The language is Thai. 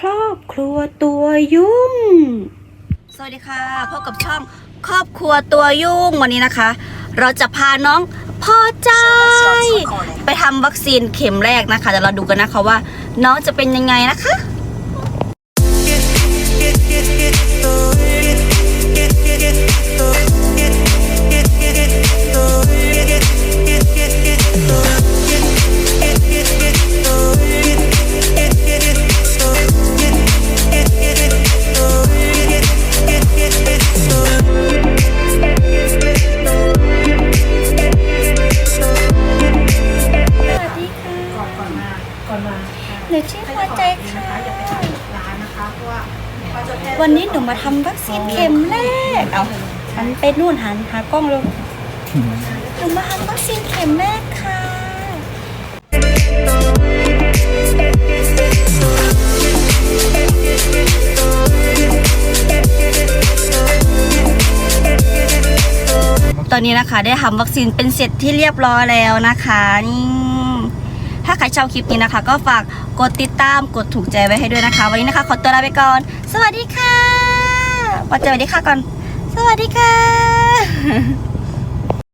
ครอบครัวตัวยุ่ง สวัสดีค่ะพบกับช่องครอบครัวตัวยุ่งวันนี้นะคะ เราจะพาน้องพ่อใจ ไปทำวัคซีนเข็มแรกนะคะเดี๋ยวเราดูกันนะคะว่า น้องจะเป็นยังไงนะคะ หนูชื่อพอใจค่ะร้านนะคะเพราะว่าวันนี้หนูมาทำวัคซีนเข็มแรกเอาหันไปนู่นหันหากล้องเลยหนูมาทำวัคซีนเข็มแรกค่ะตอนนี้นะคะได้ทำวัคซีนเป็นเสร็จที่เรียบร้อยแล้วนะคะนี่ ถ้าใครชอบคลิปนี้นะคะ ก็ฝากกดติดตามกดถูกใจไว้ให้ด้วยนะคะ วันนี้นะคะขอตัวลาไปก่อน สวัสดีค่ะปอเจอสวัสดีค่ะก่อน สวัสดีค่ะ